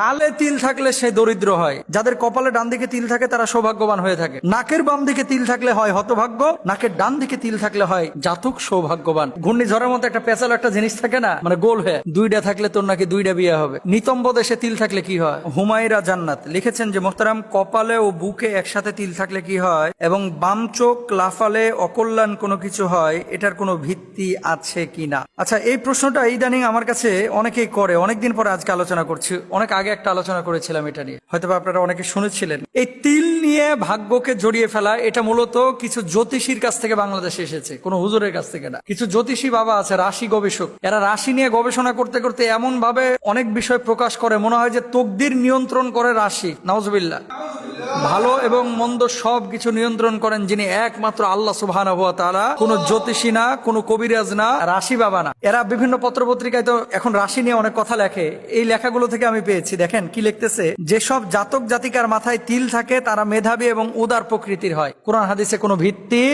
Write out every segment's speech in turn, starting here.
কালে তিল থাকলে সে দরিদ্র হয়। যাদের কপালে ডান দিকে তিল থাকে, তারা সৌভাগ্যবান হয়ে থাকে। নাকের বাম দিকে তিল থাকলে হয় হতভাগ্য, নাকের ডান দিকে তিল থাকলে হয় জাতক সৌভাগ্যবান। ঘূর্ণিঝড়ের মতো একটা পেঁচাল একটা জিনিস থাকে না মানে গোল হয়ে দুইটা থাকলে তোর নাকি দুইটা বিয়ে হবে। নিতম্ব দেশে তিল থাকলে কি হয়? হুমায়রা জান্নাত লিখেছেন যে, মোহতারাম, কপালে ও বুকে একসাথে তিল থাকলে কি হয়? এবং বাম চোখ, লাফালে অকল্যাণ কোনো কিছু হয়? এটার কোনো ভিত্তি আছে কিনা আচ্ছা এই প্রশ্নটা ইদানিং আমার কাছে অনেকেই করে। অনেকদিন পরে আজকে আলোচনা করছি। অনেক আগে একটা আলোচনা করেছিলাম এটা নিয়ে। হয়তো আপনারা অনেকে শুনেছিলেন। এই তিল নিয়ে ভাগ্যকে জড়িয়ে ফেলা, এটা মূলত কিছু জ্যোতিষীর কাছ থেকে বাংলাদেশে এসেছে, কোনো হুজুরের কাছ থেকে না। কিছু জ্যোতিষী বাবা আছে, রাশি গবেষক। এরা রাশি নিয়ে গবেষণা করতে করতে এমন ভাবে অনেক বিষয় প্রকাশ করে, মনে হয় যে তকদির নিয়ন্ত্রণ করে রাশি। নওয়াজবিল্লা ভালো এবং মন্দ সব কিছু নিয়ন্ত্রণ করেন যিনি একমাত্র আল্লাহ সুবহান তারা কোনো জ্যোতিষী না, কোনো কবিরাজ না, রাশি বাবা না। এরা বিভিন্ন পত্র পত্রিকায় তো এখন রাশি নিয়ে অনেক কথা লেখে। এই লেখাগুলো থেকে আমি পেয়েছি। দেখেন কি লিখতেছে? যেসব জাতক জাতিকার মাথায় তিল থাকে, তারা মেধাবী এবং উদার প্রকৃতির হয়। কোরআন হাদিসে কোনো ভিত্তি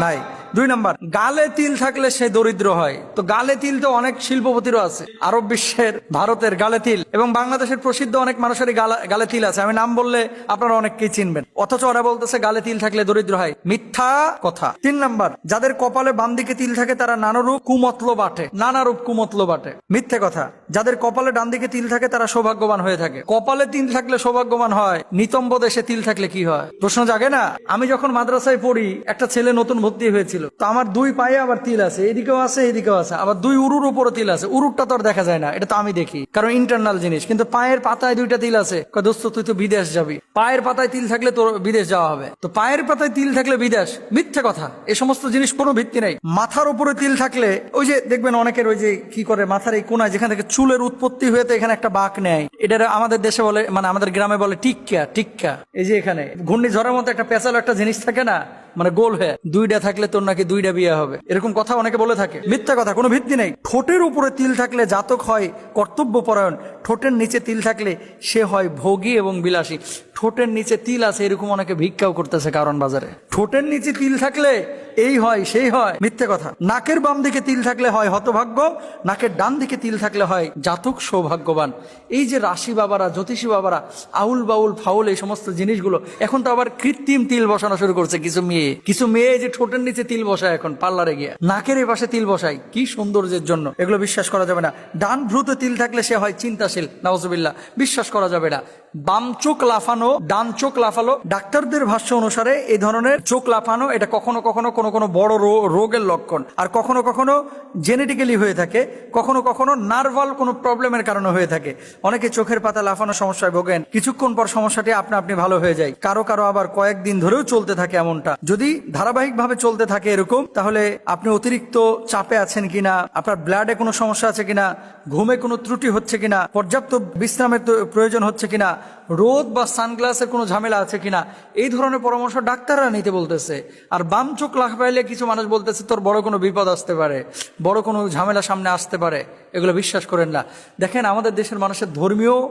নাই। দুই নাম্বার, গালে তিল থাকলে সে দরিদ্র হয়। তো গালে তিল তো অনেক শিল্পপতিরও আছে। আরব বিশ্বের, ভারতের গালে তিল। এবং বাংলাদেশের প্রসিদ্ধ অনেক মানুষেরই গালা- তিল আছে। আমি নাম বললে আপনারা অনেককেই চিনবেন। অথচ ওরা বলতেছে, গালে তিল থাকলে দরিদ্র হয়। মিথ্যা কথা। তিন নাম্বার, যাদের কপালে বাম দিকে তিল থাকে, তারা নানারূপ কুমতল বাটে নানারূপ কুমতল বাটে মিথ্যে কথা। যাদের কপালে ডান দিকে তিল থাকে, তারা সৌভাগ্যবান হয়ে থাকে। কপালে তিল থাকলে সৌভাগ্যবান হয়। নিতম্ব দেশে তিল থাকলে কি হয়? প্রশ্ন জাগে না? আমি যখন মাদ্রাসায় পড়ি, একটা ছেলে নতুন ভর্তি হয়েছিল। তো আমার দুই পায়ে আবার তিল আছে, এদিকেও আছে এদিকেও আছে। আবার দুই উরুর উপরে তিল আছে। উরুরটা তো আর দেখা যায় না, এটা তো আমি দেখি। কারণ ইন্টারনাল জিনিস। কিন্তু পায়ের পাতায় দুইটা তিল আছে। দোস্ত, তুই তো বিদেশ যাবি। পায়ের পাতায় তিল থাকলে তোর বিদেশ যাওয়া হবে। তো পায়ের পাতায় তিল থাকলে বিদেশ। মিথ্যে কথা। এই সমস্ত জিনিস কোনো ভিত্তি নেই। মাথার উপরে তিল থাকলে, ওই যে দেখবেন অনেকের ওই যে কি করে, মাথার এই কোনায় যেখান থেকে চুলের উৎপত্তি হয়েতে এখানে একটা বাঁক নেয়। এটা আমাদের দেশে বলে মানে আমাদের গ্রামে বলে টিক্কা টিক্কা। এই যে এখানে, ঘূর্ণিঝড়ের মতো একটা পেঁচাল একটা জিনিস থাকে না মানে গোল হয়ে দুইটা থাকলে তোর নাকি দুইটা বিয়ে হবে। এরকম কথা অনেকে বলে থাকে। মিথ্যা কথা, কোনো ভিত্তি নেই। ঠোঁটের উপরে তিল থাকলে জাতক হয় কর্তব্য পরায়ণ ঠোঁটের নিচে তিল থাকলে সে হয় ভোগী এবং বিলাসী। ঠোঁটের নিচে তিল আছে এরকম অনেকে ভিক্ষাও করতেছে কারণ বাজারে। ঠোঁটের নিচে তিল থাকলে এই হয়, সেই হয়। মিথ্যে কথা। নাকের বাম দিকে তিল থাকলে হয় হতভাগ্য, নাকের ডান দিকে তিল থাকলে হয় জাতক সৌভাগ্যবান। এই যে রাশি বাবারা, জ্যোতিষী বাবারা, আউল বাউল, ফাউল, এই সমস্ত জিনিসগুলো, এখন তো আবার কৃত্রিম তিল বসানো শুরু করছে কিছু মেয়ে। কিছু মেয়ে যে ঠোঁটের নিচে তিল বসায় এখন, পার্লারে গিয়ে। নাকের এই পাশে তিল বসায়, কি সৌন্দর্যের জন্য। এগুলো বিশ্বাস করা যাবে না। ডান ভ্রুতে তিল থাকলে সে হয় চিন্তাশীল নওয়াজবিল্লাহ বিশ্বাস করা যাবে না। বাম চোখ লাফানো, ডান চোখ লাফালো। ডাক্তারদের ভাষ্য অনুসারে এই ধরনের চোখ লাফানো, এটা কখনো কখনো কোনো কোনো বড় রোগের লক্ষণ। আর কখনো কখনো জেনেটিক্যালি হয়ে থাকে, কখনো কখনো নার্ভাল কোনো প্রবলেমের কারণে হয়ে থাকে। অনেকে চোখের পাতা লাফানো সমস্যায় ভোগেন। কিছুক্ষণ পর সমস্যাটি আপনা আপনি ভালো হয়ে যায়। কারও কারও আবার কয়েকদিন ধরেও চলতে থাকে এমনটা। যদি ধারাবাহিকভাবে চলতে থাকে এরকম, তাহলে আপনি অতিরিক্ত চাপে আছেন কিনা, আপনার ব্লাডে কোনো সমস্যা আছে কিনা, ঘুমে কোনো ত্রুটি হচ্ছে কিনা, পর্যাপ্ত বিশ্রামের প্রয়োজন হচ্ছে কিনা রোদ বা সানগ্লাসের কোনো ঝামেলা আছে কিনা? এই ধরনের পরামর্শ ডাক্তাররা নিতে বলতেছে। আর বাম চোখ লাখ পাইলে কিছু মানুষ বলতেছে, তোর বড় কোনো বিপদ আসতে পারে, বড় কোনো ঝামেলা সামনে আসতে পারে। এগুলো বিশ্বাস করেন না। দেখেন, আমাদের দেশের মানুষের ধর্মীয়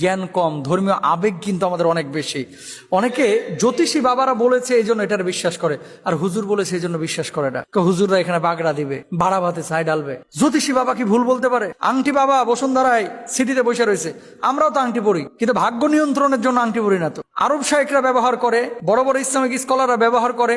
জ্ঞান কম, ধর্মীয় আবেগ কিন্তু আমাদের অনেক বেশি। অনেকে জ্যোতিষী বাবারা বলেছে এই জন্য এটার বিশ্বাস করে, আর হুজুর বলেছে এই জন্য বিশ্বাস করে না। হুজুররা এখানে বাগড়া দিবে বাড়া ভাতে ছাই ডালবে জ্যোতিষী বাবা কি ভুল বলতে পারে? আংটি বাবা বসুন্ধরায় সিটিতে বসে রয়েছে। আমরাও তো আংটি পড়ি কিন্তু ভাগ্য নিয়ন্ত্রণের জন্য আংটি পড়ি না তো। আরব শাহেকরা ব্যবহার করে, বড় বড় ইসলামিক স্কলাররা ব্যবহার করে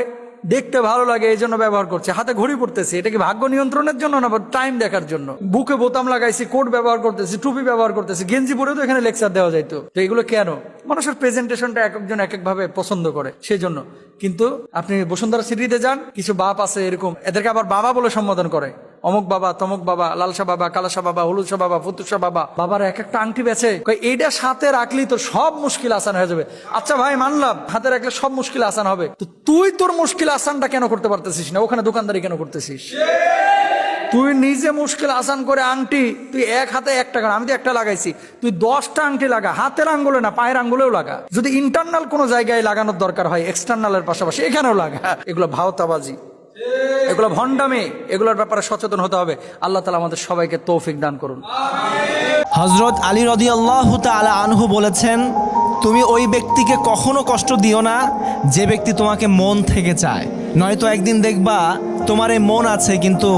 দেখতে ভালো লাগে, এই জন্য ব্যবহার করছে। হাতে ঘড়ি পড়তেছে, এটা কি ভাগ্য নিয়ন্ত্রণের জন্য না টাইম দেখার জন্য? বুকে বোতাম লাগাইছি, কোট ব্যবহার করতেছি, টুপি ব্যবহার করতেছি, গেঞ্জি পরেও তো এখানে লেকচার দেওয়া যাইতো। তো এগুলো কেন? মানুষের প্রেজেন্টেশনটা এক একজন এক এক ভাবে পছন্দ করে সেই জন্য কিন্তু আপনি বসুন্ধরা সিটিতে যান, কিছু বাপ আছে এরকম, এদেরকে আবার বাবা বলে সম্বোধন করে। অমুক বাবা, তমুক বাবা, লালসা বাবা, কালাসা বাবা, হলুদসা বাবা, ফুতুসা বাবা, বাবার এক একটা আংটি বেছে এইটা সাথে রাখলি তো সব মুশকিল আসান হয়ে যাবে। আচ্ছা ভাই, মানলাম, হাতে রাখলে সব মুশকিল আসান হবে। তো তুই তোর মুশকিল আসানটা কেন করতে পারতেছিস না? ওখানে দোকানদারি কেন করতেছিস? তুই নিজে মুশকিল আসান করে আংটি, তুই এক হাতে একটা কর আমি তো একটা লাগাইছি। তুই দশটা আংটি লাগা, হাতের আঙ্গুলে না, পায়ের আঙ্গুলেও লাগা। যদি ইন্টারনাল কোনো জায়গায় লাগানোর দরকার হয় এক্সটার্নালের পাশাপাশি, এখানেও লাগা। এগুলো ভাওতাবাজি, এগুলো ভণ্ডামি, এগুলোর ব্যাপারে সচেতন হতে হবে। আল্লাহ তালা আমাদের সবাইকে তৌফিক দান করুন। হজরত আলী রদি আল্লাহ তালা আনহু বলেছেন, তুমি ওই ব্যক্তিকে কখনো কষ্ট দিও না, যে ব্যক্তি তোমাকে মন থেকে চায়। নয়তো একদিন দেখবা তোমার মন আছে, কিন্তু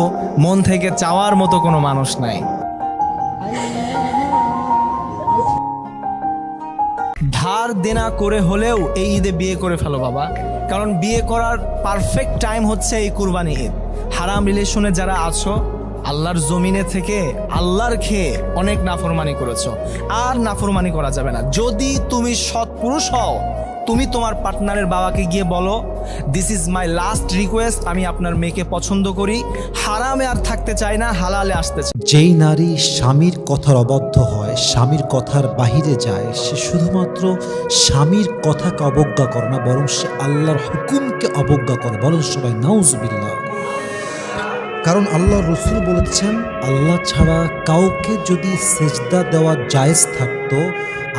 মন থেকে চাওয়ার মতো কোনো মানুষ নাই। ধার দেনা করে হলেও এই ঈদে বিয়ে করে ফেলো বাবা। কারণ বিয়ে করার পারফেক্ট টাইম হচ্ছে এই কুরবানি ঈদ। হারাম রিলেশনে যারা আছো, আল্লাহর জমিনে থেকে আল্লাহর খেয়ে অনেক নাফরমানি করেছ। আর নাফরমানি করা যাবে না। যদি তুমি সৎ পুরুষ হও তুমি তোমার পার্টনারের বাবাকে গিয়ে বলো this is my last request আমি আপনার মেয়েকে পছন্দ করি। হারামে আর থাকতে চাই না, হালালে আসতে চাই যেই নারী স্বামীর কথার অবদ্ধ হয়, স্বামীর কথার বাহিরে যায়, সে শুধুমাত্র স্বামীর কথাকে অবজ্ঞা করে না, বরং সে আল্লাহর হুকুমকে অবজ্ঞা করে। বলেন সবাই, নাউজবিল্লাহ। কারণ আল্লাহ রসুল বলেছেন, আল্লাহ ছাড়া কাউকে যদি সেজদা দেওয়া জায়েজ থাকতো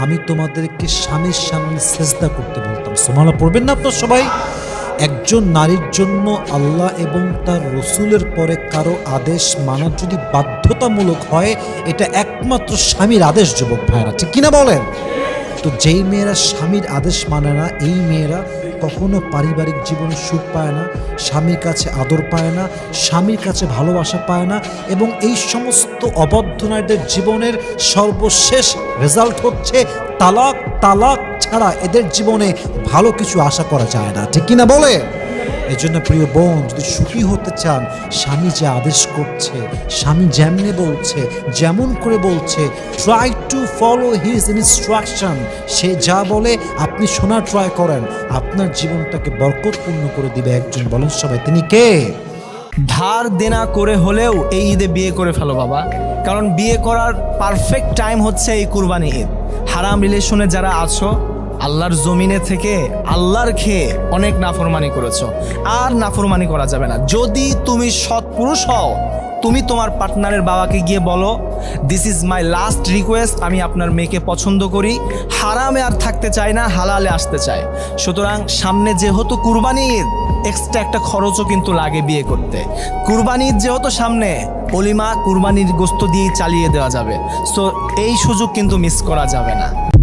আমি তোমাদেরকে স্বামীর সামনে সেজদা করতে বলতাম। সোমালা পড়বেন না আপনার সবাই? একজন নারীর জন্য আল্লাহ এবং তার রসুলের পরে কারও আদেশ মানার যদি বাধ্যতামূলক হয়, এটা একমাত্র স্বামীর আদেশ, যুবক ভাইরা ঠিক কিনা বলেন? তো যেই মেয়েরা স্বামীর আদেশ মানে না, এই মেয়েরা কখনো পারিবারিক জীবনে সুখ পায় না, স্বামীর কাছে আদর পায় না, স্বামীর কাছে ভালোবাসা পায় না এবং এই সমস্ত অবদ্ধ নারীদের জীবনের সর্বশেষ রেজাল্ট হচ্ছে তালাক তালাক ছাড়া এদের জীবনে ভালো কিছু আশা করা যায় না। ঠিক কিনা বলে? এই জন্য প্রিয় বোন, যদি সুখী হতে চান, স্বামী যে আদেশ করছে, স্বামী যেমনি বলছে, যেমন করে বলছে try to follow his instruction সে যা বলে, আপনি শোনার ট্রাই করেন। আপনার জীবনটাকে বরকতপূর্ণ করে দিবে একজন। বলেন সবাই, তিনি কে? ধার দেনা করে হলেও এই ঈদে বিয়ে করে ফেলো বাবা। কারণ বিয়ে করার পারফেক্ট টাইম হচ্ছে এই কুরবানি ঈদ। হারাম রিলেশনে যারা আছো আল্লাহর জমিনে থেকে আল্লাহর খেয়ে অনেক নাফরমানি করেছ। আর নাফরমানি করা যাবে না। যদি তুমি সৎ পুরুষ হও, তুমি তোমার পার্টনারের বাবাকে গিয়ে বলো this is my last request আমি আপনার মেয়েকে পছন্দ করি। হারামে আর থাকতে চাই না, হালালে আসতে চাই। সুতরাং সামনে যেহেতু কুরবানি ঈদ এক্সট্রা একটা খরচও কিন্তু লাগে বিয়ে করতে। কুরবানি ঈদ যেহেতু সামনে, অলিমা কুরবানির গোস্ত দিয়েই চালিয়ে দেওয়া যাবে। সো এই সুযোগ কিন্তু মিস করা যাবে না।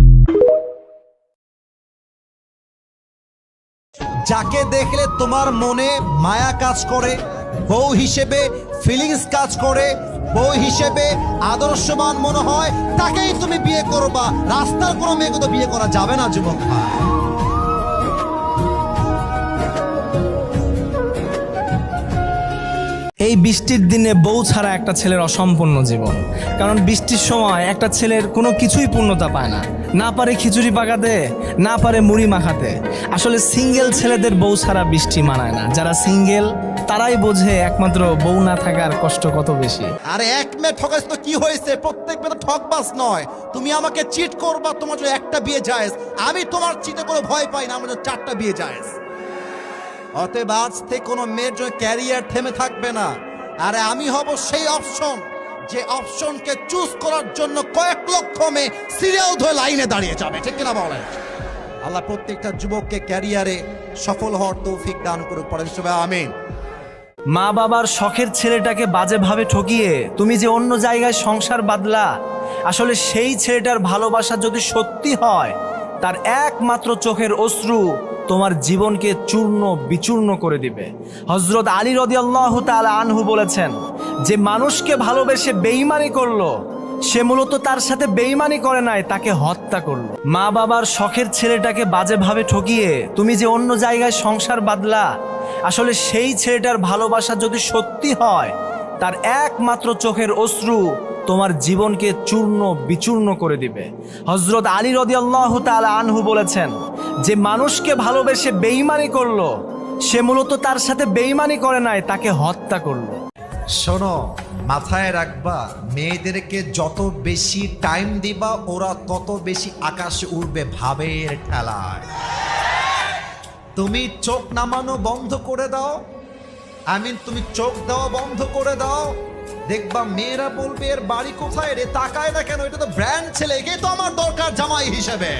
যাকে দেখলে তোমার মনে মায়া কাজ করে, বউ হিসেবে ফিলিংস কাজ করে, বউ হিসেবে আদর্শবান মনে হয়, তাকেই তুমি বিয়ে করবা। রাস্তার কোনো মেয়েকে তো বিয়ে করা যাবে না, যুবক ভাই। এই বৃষ্টির দিনে বউ ছাড়া একটা ছেলের অসম্পূর্ণ জীবন। কারণ বৃষ্টির সময় একটা ছেলের কোনো কিছুই পূর্ণতা পায় না। না পারে খিচুড়ি পাকাতে না পারে মুড়ি মাখাতে। আসলে সিঙ্গেল ছেলেদের বউ ছাড়া বৃষ্টি মানায় না। যারা সিঙ্গেল, তারাই বোঝে একমাত্র বউ না থাকার কষ্ট কত বেশি। আর এক মেয়ে ঠকাইছ তো কি হয়েছে? প্রত্যেক মেয়ে তো ঠকবাস নয়। তুমি আমাকে চিট করবা, তোমার জন্য একটা বিয়ে জায়েজ। আমি তোমার চিটে কোনো ভয় পাই না, আমার চারটা বিয়ে জায়েজ। অতএব আজ থেকে কোনো মেয়ের জন্য ক্যারিয়ার থেমে থাকবে না। আরে আমি হব সেই অপশন, যে অপশনকে চুজ করার জন্য কয়েক লক্ষ মেয়ে সিরিয়াল ধরে লাইনে দাঁড়িয়ে যাবে, ঠিক কিনা বলেন? আল্লাহ প্রত্যেকটা যুবককে ক্যারিয়ারে সফল হওয়ার তৌফিক দান করুক সবাই, আমিন। মা বাবার শখের ছেলেটাকে বাজেভাবে ঠকিয়ে তুমি যে অন্য জায়গায় সংসার বাদলা, আসলে সেই ছেলেটার ভালোবাসা যদি সত্যি হয়, তার একমাত্র চোখের অশ্রু তোমার জীবনকে চূর্ণ, বিচূর্ণ করে দিবে। হজরত আলী রদি আল্লাহ আনহু বলেছেন, যে মানুষকে ভালোবেসে বেইমানি করল, সে মূলত তার সাথে বেইমানি করে নাই, তাকে হত্যা করল। মা বাবার শখের ছেলেটাকে বাজেভাবে ঠকিয়ে তুমি যে অন্য জায়গায় সংসার বাদলা আসলে সেই ছেলেটার ভালোবাসা যদি সত্যি হয়, তার একমাত্র চোখের অশ্রু তোমার জীবনকে চূর্ণ, বিচূর্ণ করে দিবে। হজরত আলী রদি আল্লাহ আনহু বলেছেন যে মানুষকে ভালোবেসে বেইমানি করল, সে মূলত তার সাথে বেইমানি করে নাই, তাকে হত্যা করল। শোনো, মাথায় রাখবা, মেয়েদেরকে যত বেশি টাইম দিবা, ওরা তত বেশি আকাশে উঠবে ভাবের ঠেলায়। তুমি চোখ নামানো বন্ধ করে দাও। আই মিন তুমি চোখ দেওয়া বন্ধ করে দাও। দেখবা মেয়েরা বলবে, এর বাড়ি কোথায় রে? তাকায় না কেন? এটা তো ব্র্যান্ড ছেলে একে তো আমার দরকার জামাই হিসেবে।